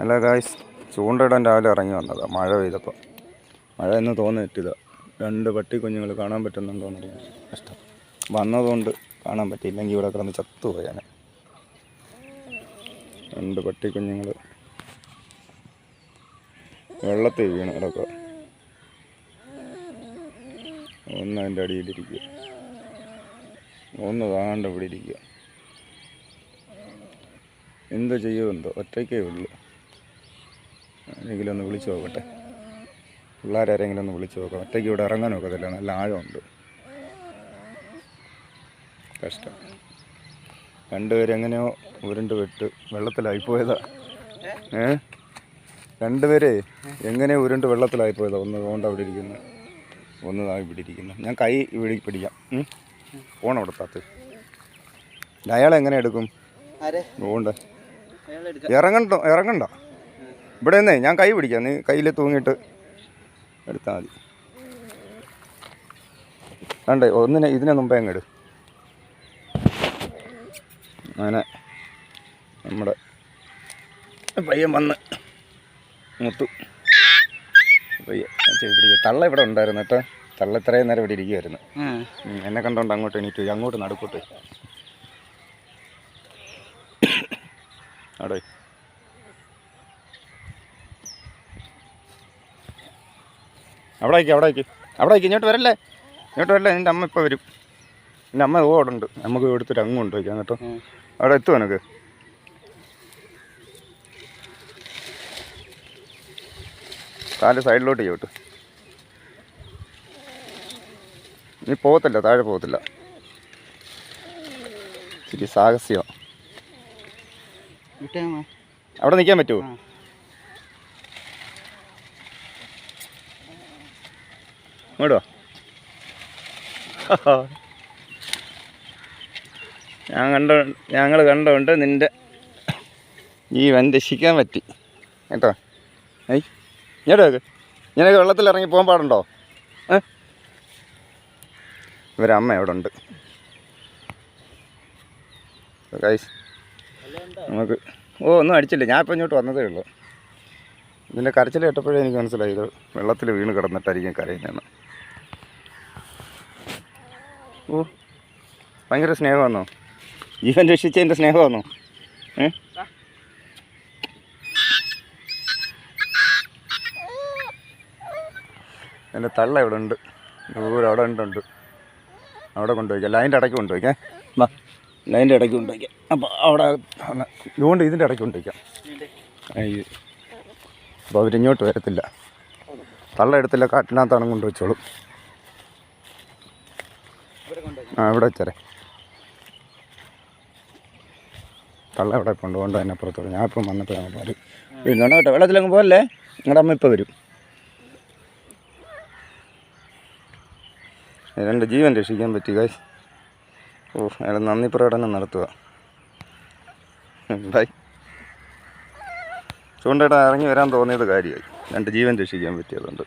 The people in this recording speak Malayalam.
അല്ല ഗായ്സ് ചൂണ്ടയിടാൻ രാവിലെ ഇറങ്ങി വന്നതാണ് മഴ പെയ്തപ്പോൾ മഴ എന്ന് തോന്നിയിട്ടില്ല. രണ്ട് പട്ടി കുഞ്ഞുങ്ങൾ കാണാൻ പറ്റുന്നുണ്ടോന്ന് അറിയാൻ കഷ്ടം. വന്നതുകൊണ്ട് കാണാൻ പറ്റിയില്ലെങ്കിൽ ഇവിടെ കിടന്ന് ചത്തുപോയാണ് രണ്ട് പട്ടി കുഞ്ഞുങ്ങൾ വെള്ളത്തിൽ വീണ് കിടക്കുക ഒന്ന് അതിന്റെ അടിയിലിരിക്കുക ഒന്ന് താണ്ട് ഇവിടെ ഇരിക്കുക. എന്ത് ചെയ്യുമെന്തോ? ഒറ്റയ്ക്കേ ഉള്ളൂ. ആരെങ്കിലും ഒന്ന് വിളിച്ചു നോക്കട്ടെ. പിള്ളേരാരെങ്കിലും ഒന്ന് വിളിച്ചു നോക്കാം. ഒറ്റയ്ക്ക് ഇവിടെ ഇറങ്ങാൻ നോക്കത്തില്ല നല്ല ആഴമുണ്ട്. കഷ്ടം. രണ്ടുപേരെങ്ങനെയോ ഉരുണ്ട് വിട്ട് വെള്ളത്തിലായി പോയതാ. ഏ? രണ്ടുപേരെ എങ്ങനെ ഉരുണ്ട് വെള്ളത്തിലായി പോയതാ? ഒന്ന് കൊണ്ട് അവിടെ ഇരിക്കുന്നു. ഒന്ന് താ ഇവിടെ ഇരിക്കുന്നു. ഞാൻ കൈ ഇവിടെ പിടിക്കാം? പോണം അവിടെ താത്ത്. അയാളെങ്ങനെ എടുക്കും? അയാളെടുക്കാം. ഇറങ്ങണ്ട? ഇറങ്ങണ്ട? ഇവിടെ നിന്നേ ഞാൻ കൈ പിടിക്കാം. നീ കയ്യിൽ തൂങ്ങിയിട്ട് എടുത്താൽ മതി. വേണ്ടേ ഒന്നിനെ ഇതിനെ മുമ്പേ അങ്ങ് ഇട്. അങ്ങനെ നമ്മുടെ പയ്യൻ വന്ന് മുത്തു. പയ്യ പിടിക്കുക തള്ള ഇവിടെ ഉണ്ടായിരുന്നു കേട്ടോ. തള്ള ഇത്രയും നേരം ഇവിടെ ഇരിക്കുമായിരുന്നു എന്നെ കണ്ടോണ്ട് അങ്ങോട്ട് എണീറ്റ് അങ്ങോട്ട് നടുക്കോട്ട്. അവിടെ അവിടെ വയ്ക്കും അവിടെ വയ്ക്കും അവിടെ ഇങ്ങോട്ട് വരല്ലേ? ഇങ്ങോട്ട് വരല്ലേ? എന്റെ അമ്മ ഇപ്പോൾ വരും. എന്റെ അമ്മ അവിടെ ഉണ്ട്. നമുക്ക് എടുത്തിട്ട് അങ്ങ് കൊണ്ടുപോയിക്കാം കേട്ടോ. അവിടെ എത്തും എനിക്ക് കാൽ സൈഡിലോട്ട് ചെയ്യോട്ട് നീ പോകത്തില്ല താഴെ പോകത്തില്ല. ഇച്ചിരി സാഹസ്യം വിട്ടേമ്മ അവിടെ നിൽക്കാൻ പറ്റുമോ? ഇങ്ങോട്ടോ ഞാൻ കണ്ട ഞങ്ങൾ കണ്ടുകൊണ്ട് നിന്റെ ജീവൻ രക്ഷിക്കാൻ പറ്റി. കേട്ടോ? ഏയ് ഇങ്ങോട്ട് വെക്ക് വെള്ളത്തിൽ ഇറങ്ങി പോകാൻ പാടുണ്ടോ? ഏ? ഇവരമ്മ എവിടെ ഉണ്ട്. നമുക്ക് ഓ ഒന്നും അടിച്ചില്ല. ഞാൻ ഇപ്പം ഇങ്ങോട്ട് വന്നതേ ഉള്ളൂ. ഇതിന്റെ കരച്ചിൽ കേട്ടപ്പോഴേ എനിക്ക് മനസ്സിലായി. ഇത് വെള്ളത്തിൽ വീണ് കിടന്നിട്ടായിരിക്കും കരയുന്നതെന്ന്. ഓ ഭയങ്കര സ്നേഹമാണോ ജീവൻ രക്ഷിച്ചതിന്റെ സ്നേഹമാണോ ഏ? എന്റെ തള്ള ഇവിടെ ഉണ്ട്. ദൂരം അവിടെ ഉണ്ടുണ്ട്. ഉണ്ട് അവിടെ കൊണ്ടുപോയിക്കാം. ലൈന്റെ ഇടയ്ക്ക് കൊണ്ടുപോയിക്കാം വാ ലൈന്റെ ഇടയ്ക്ക് കൊണ്ടുപോയിക്കാം. അപ്പോൾ അവിടെ ഇതുകൊണ്ട് ഇതിന്റെ ഇടയ്ക്ക് കൊണ്ടുപോയിക്കാം. അപ്പോൾ അവരിങ്ങോട്ട് വരത്തില്ല. തള്ള എടുത്തില്ല കാട്ടിനകത്താണ് കൊണ്ടുവച്ചോളും. ആ ഇവിടെ വെച്ചേരെ. തള്ള എവിടെ കൊണ്ടുപോകണ്ട അതിനപ്പുറത്തോട് ഞാൻ ഇപ്പം വന്നപ്പോൾ ഞാൻ പാൽ പിന്നെ കേട്ടോ വെള്ളത്തിലങ്ങ് പോകല്ലേ നിങ്ങളുടെ അമ്മ ഇപ്പോൾ വരും. രണ്ട് ജീവൻ രക്ഷിക്കാൻ പറ്റി കായ് ഓ അയാൾ നന്ദി പ്രകടനം നടത്തുക. ബൈ. ചൂണ്ടയുടെ ഇറങ്ങി വരാൻ തോന്നിയത് കാര്യമായി. രണ്ട് ജീവൻ രക്ഷിക്കാൻ പറ്റിയതുകൊണ്ട്.